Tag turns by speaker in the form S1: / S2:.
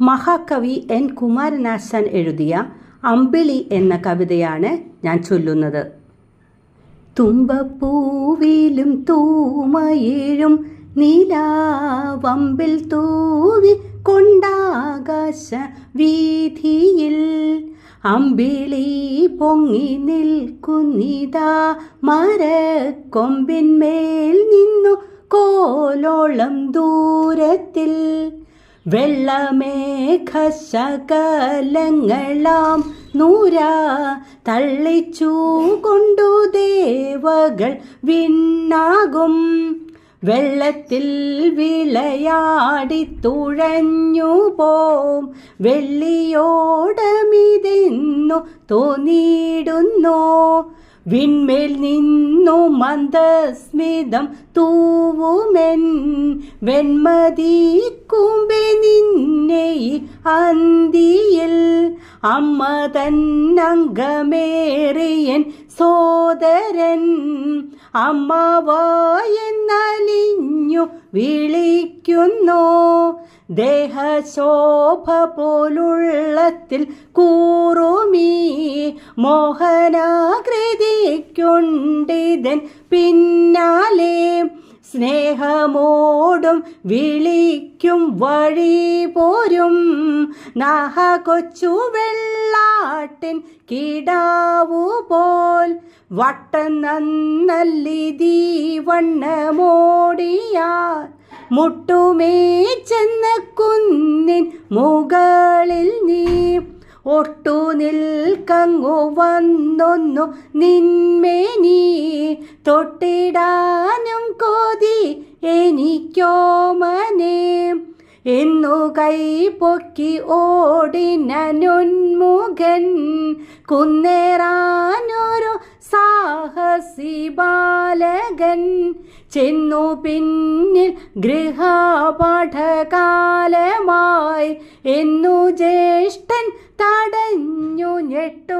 S1: മഹാകവി എൻ കുമാരനാശാൻ എഴുതിയ അമ്പിളി എന്ന കവിതയാണ് ഞാൻ ചൊല്ലുന്നത്. തുമ്പപ്പൂവിലും തൂമയേഴും നീലാവമ്പിൽ തൂവി കൊണ്ടാകാശ വീതിയിൽ അമ്പിളി പൊങ്ങി നിൽക്കുന്നിതാ മരക്കൊമ്പിന്മേൽ നിന്നു കോലോളം ദൂരത്തിൽ വെള്ളമേഘശകലങ്ങളാം നൂരാ തള്ളിച്ചു കൊണ്ടു ദേവകൾ വിണ്ണാകും. വെള്ളത്തിൽ വിളയാടി തുഴഞ്ഞു പോം. വെള്ളിയോടമിതെന്നു തോന്നിയിടുന്നു. വിൺമേൽ നിന്നു മന്ദസ്മിതം തൂവുമെൻ. വെൺമതിക്കുമ്പെ നിന്നെ അന്തിയിൽ. അമ്മ തന്നങ്കമേറിയൻ സോദരൻ. അമ്മവായെന്നലിഞ്ഞു വിളിക്കുന്നു. ദേഹശോഭ പോലുള്ളത്തിൽ കൂറുമീ മോഹനാകൃതിക്കുണ്ടിതൻ പിന്നാലെ സ്നേഹമോടും വിളിക്കും വഴി പോരും. നാഹ കൊച്ചു വെള്ളാട്ടിൻ കിടാവു പോൽ വട്ടം നന്നല്ലി വണ്ണമോടിയാൽ മുട്ടുമേ ചെന്ന കുന്നിൻ മുകളിൽ നീ. ഒട്ടു നിൽക്കങ്ങു വന്നൊന്നു നിന്മേ നീ. തൊട്ടിടാനും കൊതി എനിക്കോമനെ. എന്നു കൈ പൊക്കി ഓടിനുന്മുഖൻ കുന്നേറാനൊരു സാഹസി ബാലകൻ ചെന്നു പിന്നിൽ ഗൃഹപാഠകാലമായി എന്നു ജ്യേഷ്ഠൻ തടഞ്ഞു ഞെട്ടും.